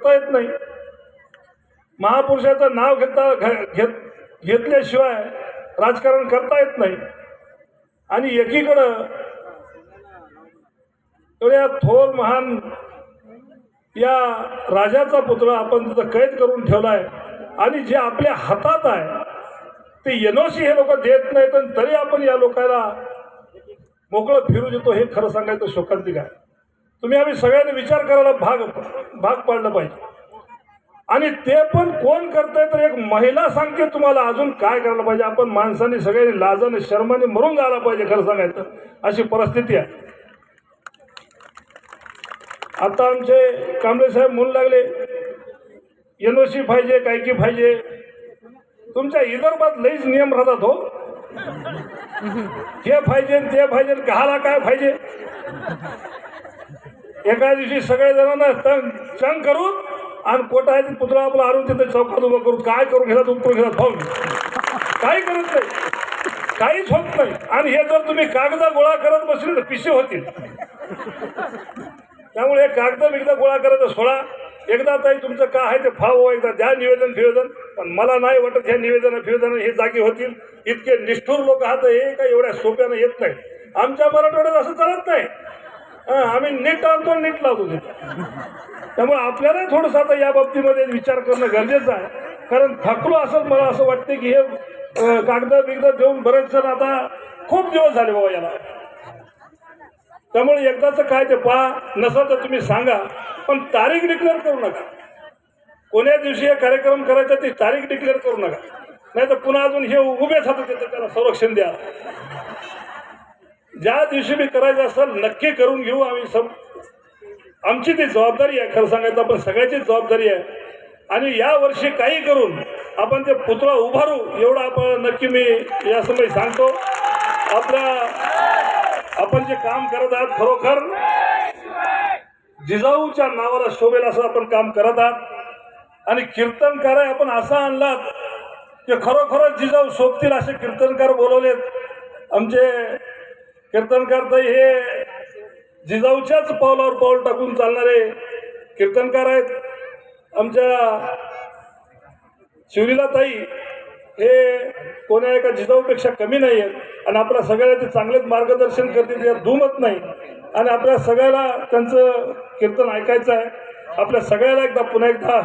जपता येत नाही. महापुरुषाचं नाव घेता घेत घेतल्याशिवाय राजकारण करता येत नाही. आणि एकीकडं एवढ्या थोर महान या राजाचा पुतळा आपण तिथं कैद करून ठेवलाय आणि जे आपल्या हातात आहे ते एनओसी हे लोक देत नाहीत आणि तरी आपण या लोकांना मोकळं फिरू देतो हे खरं सांगायचं शोकांतिक आहे. तुम्ही आम्ही सगळ्यांनी विचार करायला भाग भाग पाडलं पाहिजे. आणि ते पण कोण करतंय तर एक महिला सांगते तुम्हाला अजून काय करायला पाहिजे. आपण माणसाने सगळ्यांनी लाजाने शर्माने मरून जायला पाहिजे खरं सांगायचं. अशी परिस्थिती आहे. आता आमचे कांबळे साहेब म्हणू लागले सी पाहिजे काय की पाहिजे? तुमच्या विदर्भात लईच नियम राहतात हो. हे पाहिजे ते पाहिजे कहाला काय पाहिजे? एका दिवशी सगळे जणांना तंग चंग करू आणि कोटा आहे पुतळा आपला आणून तिथे चौकात उभं करू काय करून घेतात उपकरून घेतात भाऊ? काही करत नाही. काहीच होत नाही. आणि हे जर तुम्ही कागदा गोळा करत बसले तर पिशे होतील. त्यामुळे हे कागद बिगदा गोळा करायचं सोडा. एकदा ताई तुमचं काय आहे ते फावं एकदा द्या निवेदन फिवेदन. पण मला नाही वाटत ह्या निवेदन फिवेदन हे जागी होतील. इतके निष्ठूर लोक आहात हे काय एवढ्या सोप्यानं येत नाही. आमच्या मराठवाड्यात असं चालत नाही. हां आम्ही नीट आणतो नीट लावतो त्यामुळे आपल्याला थोडंसं आता या बाबतीमध्ये विचार करणं गरजेचं आहे. कारण थकलो असं मला असं वाटतं की हे कागद बिगद देऊन बरेच जण आता खूप दिवस झाले बाबा याला. त्यामुळे एकदाचं काय ते पहा नसा तर तुम्ही सांगा पण तारीख डिक्लेअर करू नका. कोण्या दिवशी हे कार्यक्रम करायचा ती तारीख डिक्लेअर करू नका. नाही तर पुन्हा अजून हे उभेच हातात येतं त्याला संरक्षण द्या. ज्या दिवशी मी करायचं असेल नक्की करून घेऊ आम्ही सम आमची ती जबाबदारी आहे खरं सांगायचं आपण सगळ्याची जबाबदारी आहे. आणि या वर्षी काही करून आपण ते पुतळा उभारू एवढं आपण नक्की मी या समय सांगतो. आपल्या आपण जे काम करत आहात खरोखर जिजाऊच्या नावाला शोभेल असं आपण काम करत आहात. आणि कीर्तनकार आहे आपण असा आणलात की खरोखरच जिजाऊ शोभतील असे कीर्तनकार बोलवलेत. आमचे कीर्तन करता हे. जिजाऊच्याच पावलावर पाऊल टाकून चालणारे कीर्तनकार आहेत आमच्या शिवलीला ताई. हे कोण्या एका जिजाऊपेक्षा कमी नाही आहेत आणि आपल्या सगळ्याला ते चांगलेच मार्गदर्शन करतील यात दुमत नाही. आणि आपल्या सगळ्याला त्यांचं कीर्तन ऐकायचं आहे. आपल्या सगळ्याला एकदा पुन्हा एकदा